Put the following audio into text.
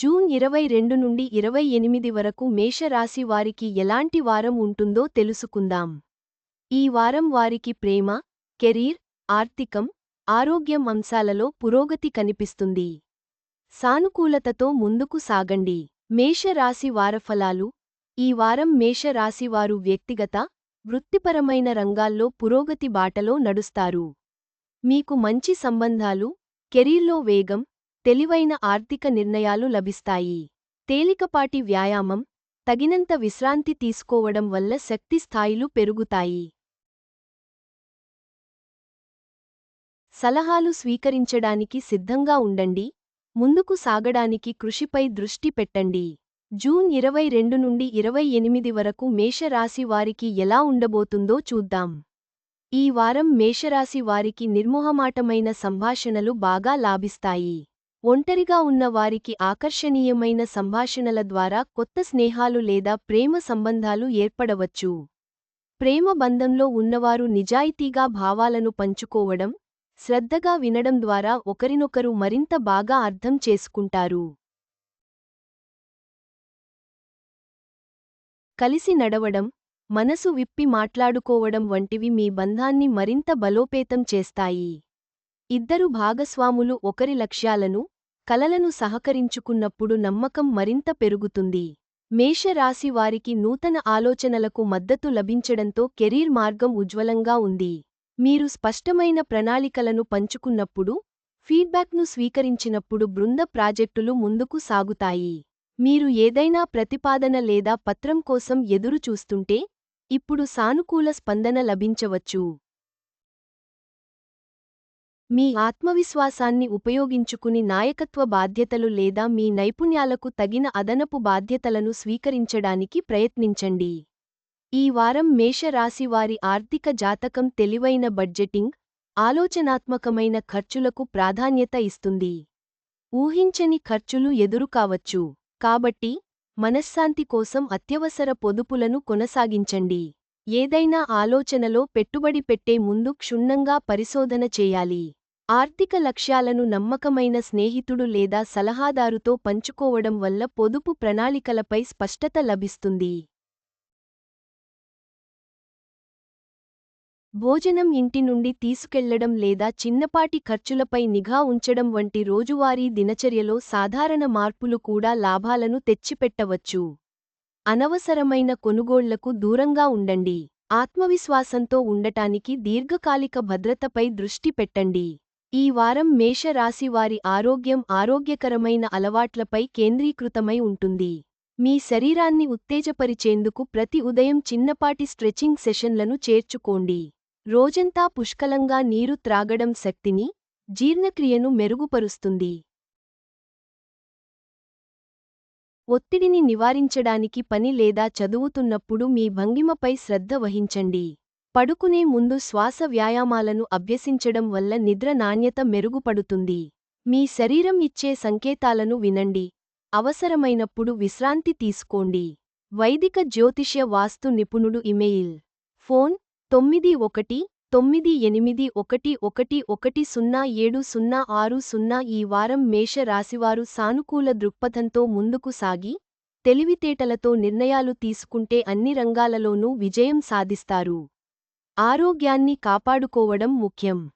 June ఇరవై రెండు నుండి ఇరవై ఎనిమిది వరకు మేషరాశి వారికి ఎలాంటి వారం ఉంటుందో తెలుసుకుందాం. ఈ వారం వారికి ప్రేమ కెరీర్ ఆర్థికం ఆరోగ్యం అంశాలలో పురోగతి కనిపిస్తుంది. సానుకూలతతో ముందుకు సాగండి. మేషరాశి వారఫలాలు ఈ వారం మేషరాశివారు వ్యక్తిగత వృత్తిపరమైన రంగాల్లో పురోగతి బాటలో నడుస్తారు. మీకు మంచి సంబంధాలు కెరీర్లో వేగం తెలివైన ఆర్థిక నిర్ణయాలు లభిస్తాయి. తేలికపాటి వ్యాయామం తగినంత విశ్రాంతి తీసుకోవడం వల్ల శక్తి స్థాయిలు పెరుగుతాయి. సలహాలు స్వీకరించడానికి సిద్ధంగా ఉండండి. ముందుకు సాగడానికి కృషిపై దృష్టి పెట్టండి. జూన్ ఇరవై రెండు నుండి ఇరవై ఎనిమిది వరకు మేషరాశి వారికి ఎలా ఉండబోతుందో చూద్దాం. ఈ వారం మేషరాశి వారికి నిర్మోహమాటమైన సంభాషణలు బాగా లాభిస్తాయి. ఒంటరిగా ఉన్న వారికి ఆకర్షణీయమైన సంభాషణల ద్వారా కొత్త స్నేహాలు లేదా ప్రేమ సంబంధాలు ఏర్పడవచ్చు. ప్రేమ బంధంలో ఉన్నవారు నిజాయితీగా భావాలను పంచుకోవడం శ్రద్ధగా వినడం ద్వారా ఒకరినొకరు మరింత బాగా అర్థం చేసుకుంటారు. కలిసి నడవడం మనసు విప్పి మాట్లాడుకోవడం వంటివి మీ బంధాన్ని మరింత బలోపేతం చేస్తాయి. ఇద్దరు భాగస్వాములు ఒకరి లక్ష్యాలను కలలను సహకరించుకున్నప్పుడు నమ్మకం మరింత పెరుగుతుంది. మేషరాశి వారికి నూతన ఆలోచనలకు మద్దతు లభించడంతో కెరీర్ మార్గం ఉజ్వలంగా ఉంది. మీరు స్పష్టమైన ప్రణాళికలను పంచుకున్నప్పుడు ఫీడ్బ్యాక్ను స్వీకరించినప్పుడు బృంద ప్రాజెక్టులు ముందుకు సాగుతాయి. మీరు ఏదైనా ప్రతిపాదన లేదా పత్రం కోసం ఎదురు చూస్తుంటే ఇప్పుడు సానుకూల స్పందన లభించవచ్చు. మీ ఆత్మవిశ్వాసాన్ని ఉపయోగించుకుని నాయకత్వ బాధ్యతలు లేదా మీ నైపుణ్యాలకు తగిన అదనపు బాధ్యతలను స్వీకరించడానికి ప్రయత్నించండి. ఈ వారం మేషరాశివారి ఆర్థిక జాతకం తెలివైన బడ్జెటింగ్ ఆలోచనాత్మకమైన ఖర్చులకు ప్రాధాన్యత ఇస్తుంది. ఊహించని ఖర్చులు ఎదురుకావచ్చు. కాబట్టి మనశ్శాంతి కోసం అత్యవసర పొదుపులను కొనసాగించండి. ఏదైనా ఆలోచనలో పెట్టుబడి పెట్టే ముందు క్షుణ్ణంగా పరిశోధన చేయాలి. ఆర్థిక లక్ష్యాలను నమ్మకమైన స్నేహితుడు లేదా సలహాదారుతో పంచుకోవడం వల్ల పొదుపు ప్రణాళికలపై స్పష్టత లభిస్తుంది. భోజనం ఇంటి నుండి తీసుకెళ్ళడం లేదా చిన్నపాటి ఖర్చులపై నిఘా ఉంచడం వంటి రోజువారీ దినచర్యలో సాధారణ మార్పులు కూడా లాభాలను తెచ్చిపెట్టవచ్చు. అనవసరమైన కొనుగోళ్ళకు దూరంగా ఉండండి. ఆత్మవిశ్వాసంతో ఉండటానికి దీర్ఘకాలిక భద్రతపై దృష్టి పెట్టండి. ఈ వారం మేషరాశివారి ఆరోగ్యం ఆరోగ్యకరమైన అలవాట్లపై కేంద్రీకృతమై ఉంటుంది. మీ శరీరాన్ని ఉత్తేజపరిచేందుకు ప్రతి ఉదయం చిన్నపాటి స్ట్రెచింగ్ సెషన్లను చేర్చుకోండి. రోజంతా పుష్కలంగా నీరు త్రాగడం శక్తిని జీర్ణక్రియను మెరుగుపరుస్తుంది. ఒత్తిడిని నివారించడానికి పని లేదా చదువుతున్నప్పుడు మీ భంగిమపై శ్రద్ధ వహించండి. పడుకునే ముందు శ్వాస వ్యాయామాలను అభ్యసించడం వల్ల నిద్ర నాణ్యత మెరుగుపడుతుంది. మీ శరీరం ఇచ్చే సంకేతాలను వినండి. అవసరమైనప్పుడు విశ్రాంతి తీసుకోండి. వైదిక జ్యోతిష్య వాస్తు నిపుణుడు ఇమెయిల్. ఫోన్ తొమ్మిది ఒకటి తొమ్మిది ఎనిమిది ఒకటి ఒకటి ఒకటి సున్నా ఏడు సున్నా ఆరు సున్నా ఈ వారం మేష రాశివారు సానుకూల దృక్పథంతో ముందుకు సాగి తెలివితేటలతో నిర్ణయాలు తీసుకుంటే అన్ని రంగాలలోనూ విజయం సాధిస్తారు. ఆరోగ్యాన్ని కాపాడుకోవడం ముఖ్యం.